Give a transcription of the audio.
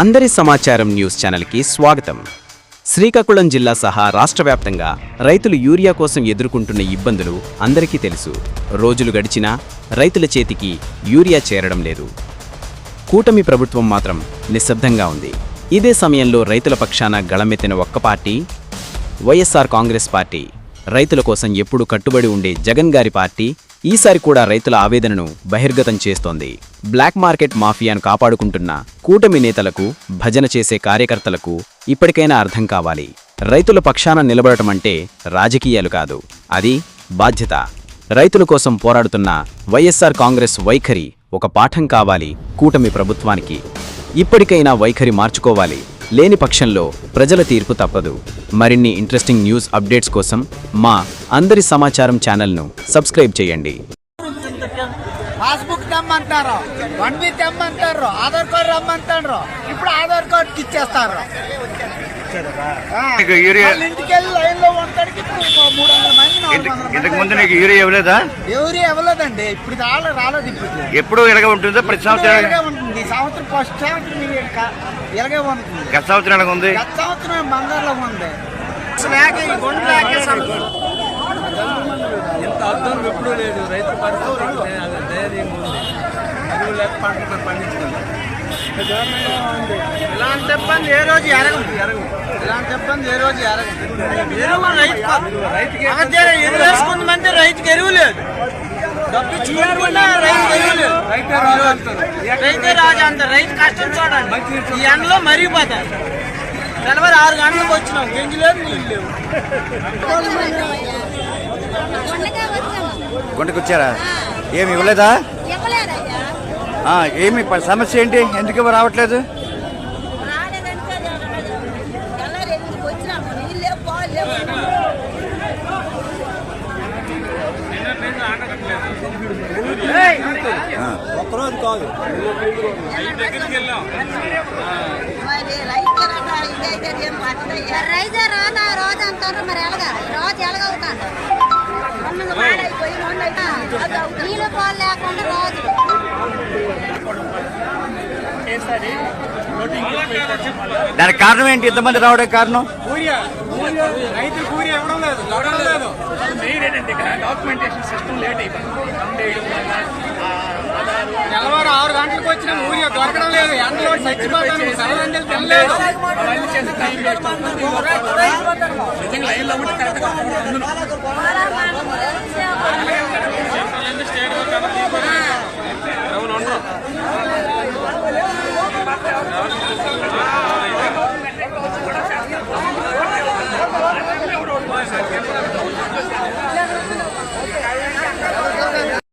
అందరి సమాచారం న్యూస్ ఛానల్కి స్వాగతం. శ్రీకాకుళం జిల్లా సహా రాష్ట్ర వ్యాప్తంగా రైతులు యూరియా కోసం ఎదుర్కొంటున్న ఇబ్బందులు అందరికీ తెలుసు. రోజులు గడిచినా రైతుల చేతికి యూరియా చేరడం లేదు. కూటమి ప్రభుత్వం మాత్రం నిశ్శబ్దంగా ఉంది. ఇదే సమయంలో రైతుల పక్షాన గళమెత్తిన ఒక్క పార్టీ వైఎస్ఆర్ కాంగ్రెస్ పార్టీ రైతుల కోసం ఎప్పుడూ కట్టుబడి ఉండే జగన్ గారి పార్టీ ఈసారి కూడా రైతుల ఆవేదనను బహిర్గతం చేస్తోంది. బ్లాక్ మార్కెట్ మాఫియాను కాపాడుకుంటున్న కూటమి నేతలకు భజన చేసే కార్యకర్తలకు ఇప్పటికైనా అర్థం కావాలి. రైతుల పక్షాన నిలబడటం అంటే రాజకీయాలు కాదు. అది బాధ్యత. రైతుల కోసం పోరాడుతున్న వైఎస్ఆర్ కాంగ్రెస్ వైఖరి ఒక పాఠం కావాలి కూటమి ప్రభుత్వానికి. ఇప్పటికైనా వైఖరి మార్చుకోవాలి. లేని పక్షంలో ప్రజల తీర్పు తప్పదు. మరిన్ని ఇంట్రెస్టింగ్ న్యూస్ అప్డేట్స్ కోసం మా అందరి సమాచారం ఛానల్ను సబ్స్క్రైబ్ చేయండి. పాస్బుక్ తెమ్మంటారు. వన్ బి తెమ్మంటారు. ఆధార్ కార్డు రమ్మంటారు. ఇప్పుడు ఆధార్ కార్డు ఇచ్చేస్తారు. ఆ, నీకు యూరియా- వాళ్ళ ఇంటికి వెళ్ళి లైన్లో ఉంటాడికి ఇప్పుడు మూడు వందల మంది ఇంతకు మంది నీకు యూరియా ఇవ్వలేదా? ఎవరు ఇవ్వలేదండి. ఇప్పుడు రాలేదు రాలేదు ఇప్పుడు. ఎప్పుడు ఇలాగ ఉంటుందో ప్రతి సంవత్సరం ఇలాగే ఉంటుంది. ఈ సంవత్సరం ఫస్ట్ సంవత్సరం ఇది ఇక ఇలాగే ఉంటుంది. గత సంవత్సరం ఎలాగ ఉంది. గత సంవత్సరం బంగారులో ఉంది. ఇంత అర్థం ఎప్పుడూ లేదు. రైతు పరిస్థితి ఎరువు లేక పంటలు పండించుకుంటాం ఇలాంటి ఇబ్బంది ఏ రోజు ఎరగదు ఇలాంటి ఇబ్బంది ఏ రోజు ఎరగదు ఎరువు రైతు రైతుకి ఎరువు లేదు. డబ్బు రైతుకి ఎరువు లేదు. రైతే రాజు రైతే రైతు కష్టం చూడండి. ఈ ఎండలో మరిగిపోతారు. తెల్లవారు ఆరు గంటలకు వచ్చినాం. గెంజి లేదు నీళ్ళు లేవు. గుంటకు వచ్చారా? ఏమి ఇవ్వలేదా? ఏమి సమస్య ఏంటి? ఎందుకు ఇవ్వ రావట్లేదు? ఒక్కరోజు కాదు రైతు రానా రోజు అంటారు మరి ఎలాగా? రోజు ఎలా దానికి కారణం ఏంటి? ఇంతమంది రావడానికి కారణం? ఇవ్వడం లేదు తెల్లవారు ఆరు గంటలకు వచ్చిన ఊరియా దొరకడం లేదు. ఎండలో చచ్చిపోతాను సెలవులు తినలేదు పోరామాను